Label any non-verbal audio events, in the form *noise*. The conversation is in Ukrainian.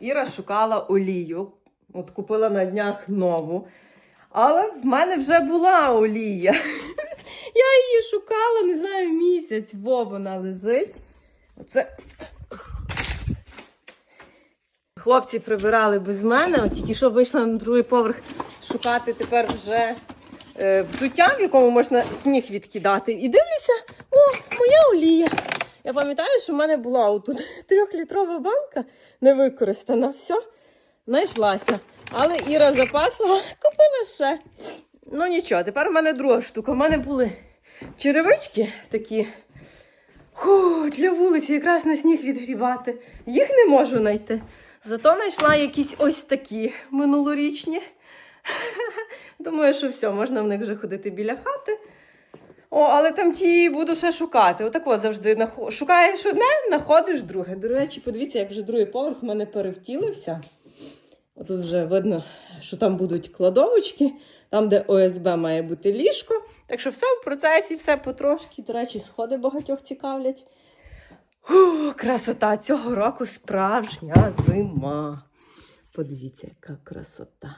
Іра шукала олію. От купила на днях нову. Але в мене вже була олія. *laughs* Я її шукала, не знаю, місяць, во вона лежить. Оце. Хлопці прибирали без мене, от тільки що вийшла на другий поверх шукати тепер вже е, взуття, в якому можна сніг відкидати. І дивлюся. Я пам'ятаю, що в мене була отут *laughs* трьохлітрова банка не використана. Все, знайшлася. Але Іра запасла, *laughs* купила ще. Ну нічого, тепер у мене друга штука. У мене були черевички такі. Фу, для вулиці якраз на сніг відгрібати. Їх не можу знайти. Зато знайшла якісь ось такі минулорічні. *laughs* Думаю, що все, можна в них вже ходити біля хати. О, але там ті буду ще шукати. Отак от завжди нахо- шукаєш одне, знаходиш друге. До речі, подивіться, як вже другий поверх в мене перевтілився. Отут вже видно, що там будуть кладовочки, там, де ОСБ має бути ліжко. Так що все в процесі, все потрошки. До речі, сходи багатьох цікавлять. Фу, красота цього року справжня зима. Подивіться, яка красота.